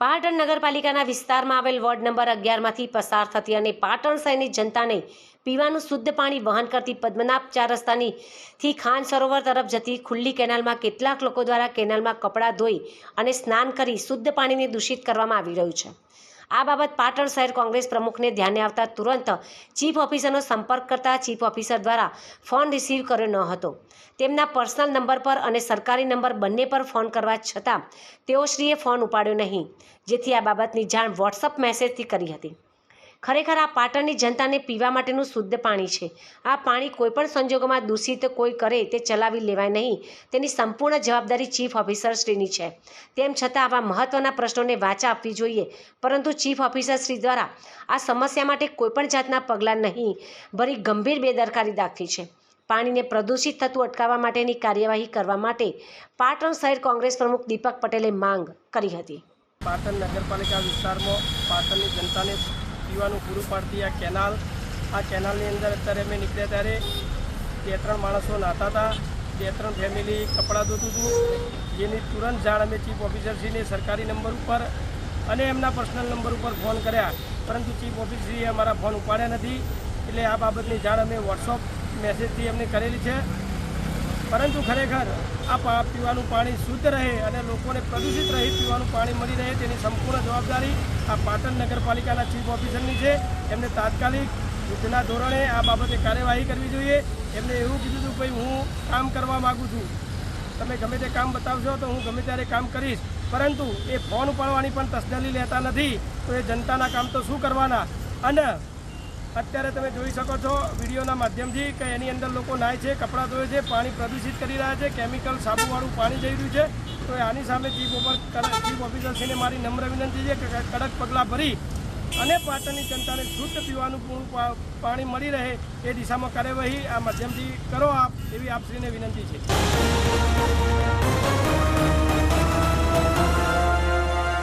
પાટણ નગરપાલિકાના વિસ્તારમાં આવેલ વોર્ડ નંબર અગિયારમાંથી પસાર થતી અને પાટણ શહેરની જનતાને પીવાનું શુદ્ધ પાણી વહન કરતી પદ્મનાભ ચાર રસ્તાની થી ખાન સરોવર તરફ જતી ખુલ્લી કેનાલમાં કેટલાક લોકો દ્વારા કેનાલમાં કપડાં ધોઈ અને સ્નાન કરી શુદ્ધ પાણીને દૂષિત કરવામાં આવી રહ્યું છે. આ બાબત પાટણ શહેર કોંગ્રેસ પ્રમુખને ધ્યાને આવતા તુરંત ચીફ ઓફિસરનો સંપર્ક કરતા ચીફ ઓફિસર દ્વારા ફોન રિસીવ કર્યો ન હતો. તેમના પર્સનલ નંબર પર અને સરકારી નંબર બંને પર ફોન કરવા છતાં તેઓશ્રીએ ફોન ઉપાડ્યો નહીં, જેથી આ બાબતની જાણ વોટ્સઅપ મેસેજથી કરી હતી. ખરેખર આ પાટણની જનતાને પીવા માટેનું શુદ્ધ પાણી છે. આ પાણી કોઈપણ સંજોગોમાં દૂષિત કોઈ કરે તે ચલાવી લેવાય નહીં. તેની સંપૂર્ણ જવાબદારી ચીફ ઓફિસરશ્રીની છે. તેમ છતાં આવા મહત્ત્વના પ્રશ્નોને વાચા આપવી જોઈએ. પરંતુ ચીફ ઓફિસરશ્રી દ્વારા આ સમસ્યા માટે કોઈપણ જાતના પગલાં નહીં. ભરી ગંભીર બેદરકારી દાખવી છે. પાણીને પ્રદૂષિત થતું અટકાવવા માટેની કાર્યવાહી કરવા માટે પાટણ શહેર કોંગ્રેસ પ્રમુખ દીપક પટેલે માંગ કરી હતી. પાટણ નગરપાલિકા વિસ્તારમાં પાટણની જનતાને પીવાનું પૂરું પાડતી આ કેનાલ. આ કેનાલની અંદર અત્યારે અમે નીકળ્યા ત્યારે બે ત્રણ માણસો નહાતા હતા. બે ત્રણ ફેમિલી કપડાં ધોતું હતું. જેની તુરંત જાણ અમે ચીફ ઓફિસરશ્રીને સરકારી નંબર ઉપર અને એમના પર્સનલ નંબર ઉપર ફોન કર્યા. પરંતુ ચીફ ઓફિસરશ્રીએ અમારા ફોન ઉપાડ્યા નથી. એટલે આ બાબતની જાણ અમે વોટ્સઅપ મેસેજથી એમને કરેલી છે. પરંતુ ખરેખર આ પીવાનું પાણી શુદ્ધ રહે અને લોકોને પ્રદૂષિત રહી, પીવાનું પાણી મળી રહે તેની સંપૂર્ણ જવાબદારી આ પાટણ નગરપાલિકાના ચીફ ઓફિસરની છે. એમને તાત્કાલિક યુદ્ધના ધોરણે આ બાબતે કાર્યવાહી કરવી જોઈએ. એમને એવું કીધું હતું, ભાઈ, હું કામ કરવા માગું છું. તમે ગમે તે કામ બતાવશો તો હું ગમે ત્યારે કામ કરીશ. પરંતુ એ ફોન ઉપાડવાની પણ તસ્દલી લેતા નથી. તો એ જનતાના કામ તો શું કરવાના? અને અત્યારે તમે જોઈ શકો છો વિડીયોના માધ્યમથી કે એની અંદર લોકો નાય છે, કપડાં ધોવે છે, પાણી પ્રદૂષિત કરી રહ્યા છે, કેમિકલ, સાબુવાળું પાણી જઈ રહ્યું છે. તો આની સામે ચીફ ઓફર ચીફ ઓફિસરશ્રીને મારી નમ્ર વિનંતી છે કે કડક પગલાં ભરી અને પાટણની જનતાને શુદ્ધ પીવાનું પૂરું પાણી મળી રહે એ દિશામાં કાર્યવાહી આ માધ્યમથી કરો આપ, એવી આપશ્રીને વિનંતી છે.